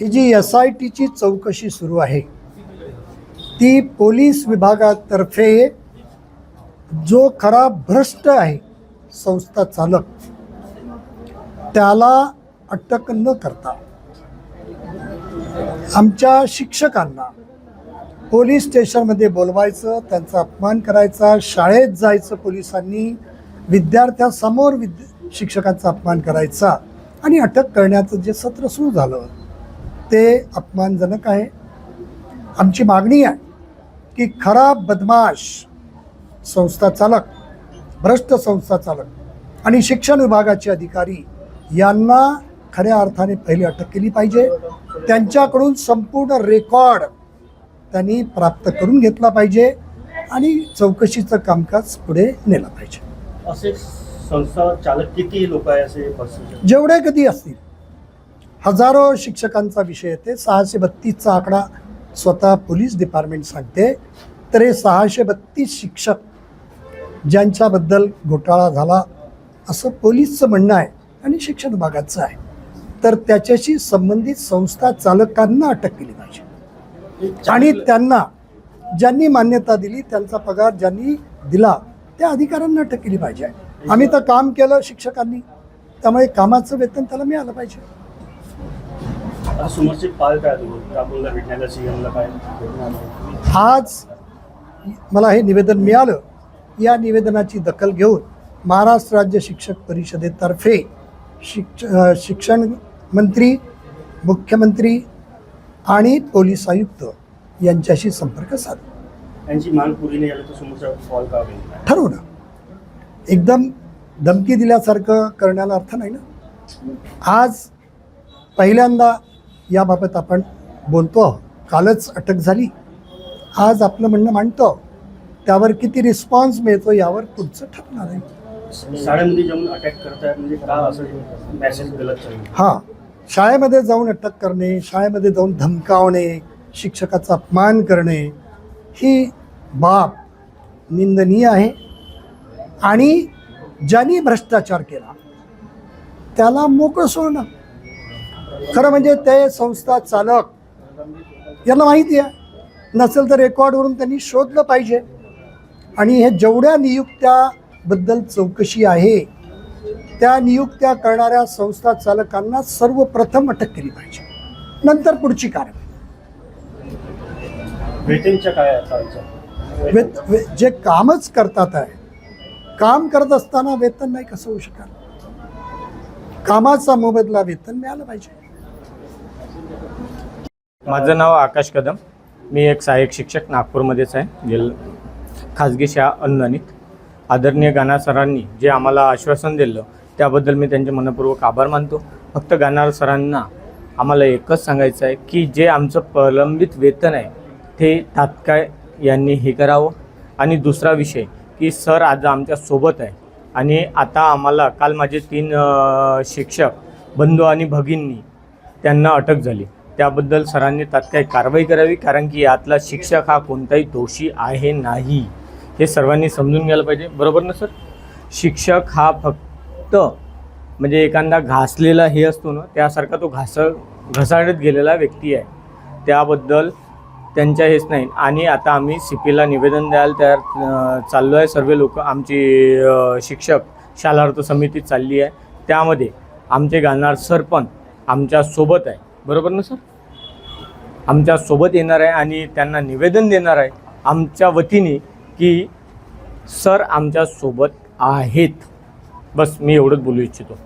He G S I टीची चौकशी सुरू आहे ती पोलीस विभागातर्फे जो खरा भ्रष्ट आहे संस्था चालक त्याला अटक न करता आमच्या शिक्षकांना पोलीस स्टेशनमध्ये बोलवायचं त्यांचा अपमान करायचा शाळेत जायचं पोलिसांनी विद्यार्थ्यासमोर विद्या शिक्षकांचा अपमान करायचा आणि अटक करण्याचं जे सत्र सुरू झालं ते अपमानजनक आहे. आमची मागणी आहे की खरा बदमाश संस्था चालक भ्रष्ट संस्था चालक आणि शिक्षण विभागाचे अधिकारी यांना खऱ्या अर्थाने पहिले अटक केली पाहिजे. त्यांच्याकडून संपूर्ण रेकॉर्ड त्यांनी प्राप्त करून घेतला पाहिजे आणि चौकशीचं कामकाज पुढे नेलं पाहिजे. असे संस्था चालक किती लोक आहे असे जेवढे कधी असतील. हजारो शिक्षकांचा विषय येते. सहाशे बत्तीसचा आकडा स्वतः पोलीस डिपार्टमेंट सांगते. तर हे सहाशे बत्तीस शिक्षक ज्यांच्याबद्दल घोटाळा झाला असं पोलीसचं म्हणणं आहे आणि शिक्षण विभागाचं आहे. तर त्याच्याशी संबंधित संस्था चालकांना अटक केली पाहिजे. आणि त्यांना ज्यांनी मान्यता दिली त्यांचा पगार ज्यांनी दिला त्या अधिकाऱ्यांना अटक केली पाहिजे. आम्ही तर काम केलं शिक्षकांनी. त्यामुळे कामाचं वेतन त्याला मिळालं पाहिजे. समोरचे पाल काय तुम्ही राहुलला भेटण्याला सीएमला काय? भेटणार आज मला हे निवेदन मिळालं. या निवेदनाची दखल घेऊन महाराष्ट्र राज्य शिक्षक परिषदेतर्फे शिक्ष शिक्षण मंत्री मुख्यमंत्री आणि पोलीस आयुक्त यांच्याशी संपर्क साधला. होईल ठरवलं. एकदम धमकी दिल्यासारखं करण्याला अर्थ नाही ना? आज पहिल्यांदा याबाबत आपण बोलतो आहोत. कालच अटक झाली. आज आपलं म्हणणं मांडतो त्यावर किती रिस्पॉन्स मिळतो यावर पुढचं ठरणार आहे. शाळेमध्ये जाऊन अटॅक करताय म्हणजे का असं मेसेज गलत चालू हां. शाळेमध्ये जाऊन अटक करणे शाळेमध्ये जाऊन धमकावणे शिक्षकाचा अपमान करणे ही बाब निंदनीय आहे. आणि ज्यांनी भ्रष्टाचार केला त्याला मोकळं सोडणं. खरं म्हणजे ते संस्था चालक यांना माहिती आहे. नसेल तर रेकॉर्डवरून त्यांनी शोधलं पाहिजे. आणि हे जेवढ्या नियुक्त्याबद्दल चौकशी आहे त्या नियुक्त्या करणाऱ्या संस्था चालकांना सर्वप्रथम अटक केली पाहिजे. नंतर पुढची कारवाई. वेतनच्या काय आता विचार वेत वे जे कामच करतात आहे काम करत असताना वेतन नाही कसं होऊ शकत कामाचा मोबदला वेतन मिळालं पाहिजे. माझं नाव आकाश कदम. मी एक सहाय्यक शिक्षक नागपूरमध्येच आहे. जिल खाजगी शाळा अनुदानित. आदरणीय गाणार सरांनी जे आम्हाला आश्वासन दिलं त्याबद्दल मी त्यांचे मनपूर्वक आभार मानतो. फक्त गाणार सरांना आम्हाला एकच सांगायचं आहे की जे आमचं प्रलंबित वेतन आहे ते तात्काळ यांनी हे करावं. आणि दुसरा विषय की सर आज आमच्यासोबत आहे. आणि आता आम्हाला काल माझे तीन शिक्षक बंधू आणि भगिनी त्यांना अटक झाली. त्याबद्दल सरांनी तात्काळ कारवाई करावी कारण की यातला शिक्षक हा कोणताही दोषी आहे नाही. हे सर्वांनी समजून घ्यायला पाहिजे. बरोबर ना सर? शिक्षक हा फक्त म्हणजे एखादा घासलेला हे असतो ना त्यासारखा तो घास घसाडत गेलेला व्यक्ती आहे. त्याबद्दल त्यांच्या हेच नाही. आणि आता आम्ही सी पीला निवेदन द्यायला तयार चाललो आहे सर्व लोक आमची शिक्षक शालार्थ समिती चालली आहे. त्यामध्ये आमचे गाणार सर पण आमच्यासोबत आहे. बरोबर ना सर? आमच्यासोबत येणार आहे आणि त्यांना निवेदन देणार आहे आमच्या वतीने की सर आमच्यासोबत आहेत. बस मी एवढंच बोलू इच्छितो.